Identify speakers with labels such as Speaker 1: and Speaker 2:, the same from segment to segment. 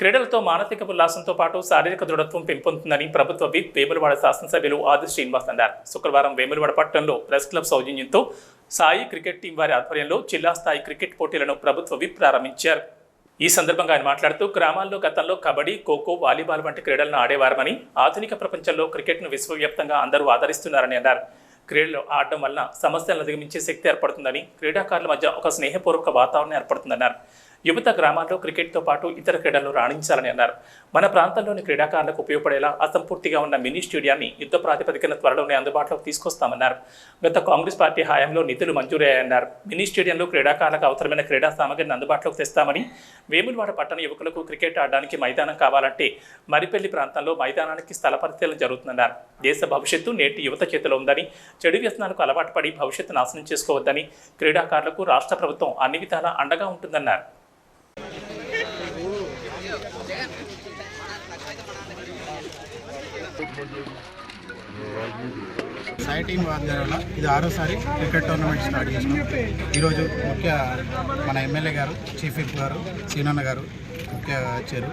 Speaker 1: క్రీడలతో మానసిక ఉల్లాసంతో పాటు శారీరక దృఢత్వం పెంపొందుతుందని ప్రభుత్వ విప్ వేములవాడ శాసనసభ్యులు ఆది శ్రీనివాస్ అన్నారు. శుక్రవారం వేములవాడ పట్టణంలో ప్రెస్ క్లబ్ సౌజన్యంతో సాయి క్రికెట్ టీం వారి ఆధ్వర్యంలో జిల్లా స్థాయి క్రికెట్ పోటీలను ప్రభుత్వ విప్ ప్రారంభించారు. ఈ సందర్భంగా ఆయన మాట్లాడుతూ గ్రామాల్లో గతంలో కబడ్డీ ఖోఖో వాలీబాల్ వంటి క్రీడలను ఆడేవారమని ఆధునిక ప్రపంచంలో క్రికెట్ను విశ్వవ్యాప్తంగా అందరూ ఆదరిస్తున్నారని అన్నారు. క్రీడలు ఆడడం వలన సమస్యలను అధిగమించే శక్తి ఏర్పడుతుందని క్రీడాకారుల మధ్య ఒక స్నేహపూర్వక వాతావరణం ఏర్పడుతుందన్నారు. యువత గ్రామాల్లో క్రికెట్తో పాటు ఇతర క్రీడల్లో రాణించాలని అన్నారు. మన ప్రాంతంలోని క్రీడాకారులకు ఉపయోగపడేలా అసంపూర్తిగా ఉన్న మినీ స్టేడియాన్ని యుద్ధ ప్రాతిపదికన త్వరలోనే అందుబాటులోకి తీసుకొస్తామన్నారు. గత కాంగ్రెస్ పార్టీ హయాంలో నిధులు మంజూరయ్యాయన్నారు. మినీ స్టేడియంలో క్రీడాకారులకు అవసరమైన క్రీడా సామగ్రిని అందుబాటులోకి తెస్తామని వేములవాడ పట్టణ యువకులకు క్రికెట్ ఆడడానికి మైదానం కావాలంటే మరిపెల్లి ప్రాంతంలో మైదానానికి స్థల పరిశీలన జరుగుతుందన్నారు. దేశ భవిష్యత్తు నేటి యువత చేతిలో ఉందని చెడు వ్యసనాలకు అలవాటు పడి భవిష్యత్తు నాశనం చేసుకోవద్దని క్రీడాకారులకు రాష్ట్ర ప్రభుత్వం అన్ని విధాలా అండగా ఉంటుందన్నారు.
Speaker 2: సాయి టీం ఆధ్వర్యంలో ఇది ఆరోసారి క్రికెట్ టోర్నమెంట్ స్టార్ట్ చేసినాం ఈరోజు ముఖ్య మన ఎమ్మెల్యే గారు చీఫ్ విప్ గారు సీనన్న గారు ముఖ్య వచ్చారు.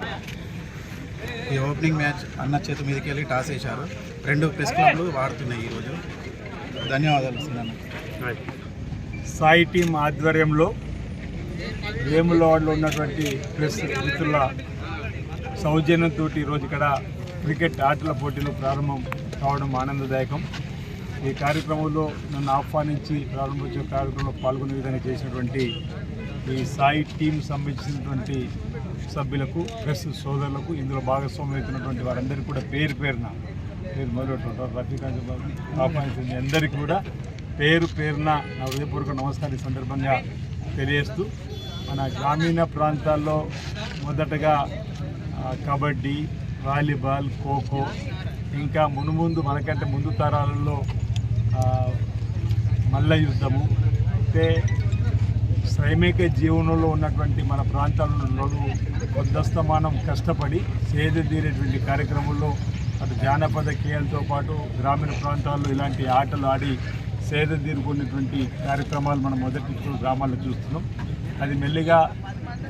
Speaker 2: ఈ ఓపెనింగ్ మ్యాచ్ అన్న చేతి మీదకి వెళ్ళి టాస్ వేశారు. రెండు ప్రెస్ క్లబ్లు వాడుతున్నాయి ఈరోజు. ధన్యవాదాలు సీనన్న.
Speaker 3: సాయి టీం ఆధ్వర్యంలో వేములవాడలో ఉన్నటువంటి ప్రెస్ మిత్రుల సౌజన్యంతో ఈరోజు ఇక్కడ క్రికెట్ ఆటల పోటీలు ప్రారంభం కావడం ఆనందదాయకం. ఈ కార్యక్రమంలో నన్ను ఆహ్వానించి ప్రారంభించే కార్యక్రమంలో పాల్గొనే విధంగా చేసినటువంటి ఈ సాయి టీం సంబంధించినటువంటి సభ్యులకు ప్రెస్ సోదరులకు ఇందులో భాగస్వామ్యం అవుతున్నటువంటి వారందరికీ కూడా పేరు పేరున పేరు మొదలెట్టుకుంటారు రఫీకాంత్ బాబు ఆహ్వానించిన అందరికీ కూడా పేరు పేరున నా హృదయపూర్వక నమస్కారం ఈ సందర్భంగా తెలియజేస్తూ మన గ్రామీణ ప్రాంతాల్లో మొదటగా కబడ్డీ వాలీబాల్ ఖోఖో ఇంకా మునుముందు మనకంటే ముందు తరాలలో మల్ల యుద్ధము. అయితే శ్రైమిక జీవనంలో ఉన్నటువంటి మన ప్రాంతాలలో కొద్దస్తమానం కష్టపడి సేదతీరేటువంటి కార్యక్రమంలో అటు జానపద క్రియలతో పాటు గ్రామీణ ప్రాంతాల్లో ఇలాంటి ఆటలు ఆడి సేద తీరుకున్నటువంటి కార్యక్రమాలు మనం మొదటి గ్రామాల్లో చూస్తున్నాం. అది మెల్లిగా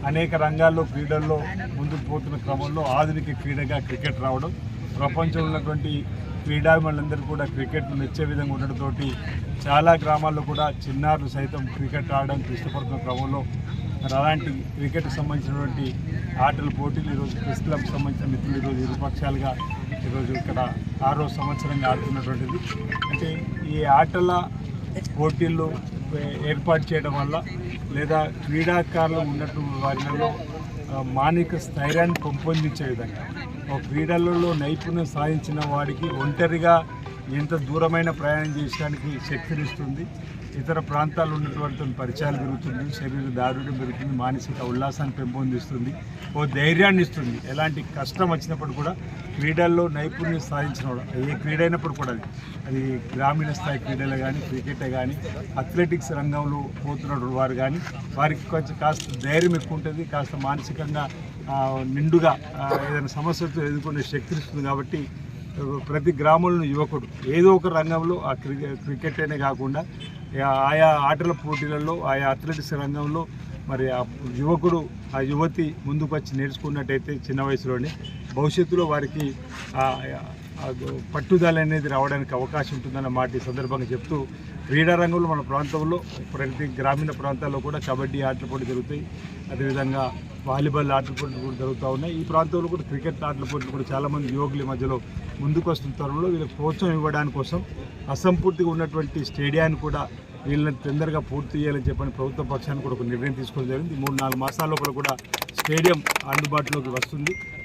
Speaker 3: అనేక రంగాల్లో క్రీడల్లో ముందుకు పోతున్న క్రమంలో ఆధునిక క్రీడగా క్రికెట్ రావడం ప్రపంచంలో ఉన్నటువంటి క్రీడాభిమానులందరూ కూడా క్రికెట్ను మెచ్చే విధంగా ఉండడంతో చాలా గ్రామాల్లో కూడా చిన్నారులు సైతం క్రికెట్ ఆడడానికి ఇష్టపడుతున్న క్రమంలో మరి అలాంటి క్రికెట్కి సంబంధించినటువంటి ఆటల పోటీలు ఈరోజు ప్రెస్ క్లబ్కి సంబంధించిన మిత్రులు ఈరోజు ఇరుపక్షాలుగా ఈరోజు ఇక్కడ ఆరో సంవత్సరంగా ఆడుతున్నటువంటిది. అంటే ఈ ఆటల పోటీల్లో ఏర్పాటు చేయడం వల్ల లేదా క్రీడాకారులు ఉన్నటువంటి వారిలో మానిక మానసిక స్థైర్యాన్ని పెంపొందించే విధంగా ఒక క్రీడలలో నైపుణ్యం సాధించిన వాడికి ఒంటరిగా ఎంత దూరమైన ప్రయాణం చేయడానికి శక్తినిస్తుంది. ఇతర ప్రాంతాల్లో ఉన్నటువంటి పరిచయాలు పెరుగుతుంది శరీర దారుఢ్యం పెరుగుతుంది మానసిక ఉల్లాసాన్ని పెంపొందిస్తుంది ఓ ధైర్యాన్ని ఇస్తుంది. ఎలాంటి కష్టం వచ్చినప్పుడు కూడా క్రీడల్లో నైపుణ్యం సాధించిన ఏ క్రీడ అయినప్పుడు కూడా అది. అది గ్రామీణ స్థాయి క్రీడలు కానీ క్రికెట్ కానీ అథ్లెటిక్స్ రంగంలో పోతున్న వారు కానీ వారికి కొంచెం కాస్త ధైర్యం ఎక్కువ ఉంటుంది కాస్త మానసికంగా నిండుగా ఏదైనా సమస్యలతో ఎదుర్కొనే శక్తి ఇస్తుంది కాబట్టి ప్రతి గ్రామంలో యువకుడు ఏదో ఒక రంగంలో ఆ క్రికెట్ క్రికెట్ అనే కాకుండా ఆయా ఆటల పోటీలలో ఆయా అథ్లెటిక్స్ రంగంలో మరి ఆ యువకుడు ఆ యువతి ముందుకు వచ్చి నేర్చుకున్నట్టయితే చిన్న వయసులోనే. భవిష్యత్తులో వారికి పట్టుదల అనేది రావడానికి అవకాశం ఉంటుందన్న మాట ఈ సందర్భంగా చెప్తూ క్రీడా రంగంలో మన ప్రాంతంలో ప్రతి గ్రామీణ ప్రాంతాల్లో కూడా కబడ్డీ ఆటల పోటీ జరుగుతాయి. అదేవిధంగా వాలీబాల్ ఆటల పోటీలు కూడా జరుగుతూ ఉన్నాయి. ఈ ప్రాంతంలో కూడా క్రికెట్ ఆటల పోటీలు కూడా చాలామంది యువకుల మధ్యలో ముందుకు వస్తున్న తరుణంలో వీళ్ళకి ప్రోత్సాహం ఇవ్వడానికి కోసం అసంపూర్తిగా ఉన్నటువంటి స్టేడియాన్ని కూడా వీళ్ళని తొందరగా పూర్తి చేయాలని చెప్పని ప్రభుత్వ పక్షాన్ని కూడా ఒక నిర్ణయం తీసుకోవడం జరిగింది. మూడు నాలుగు మాసాల లోపల కూడా స్టేడియం అందుబాటులోకి వస్తుంది.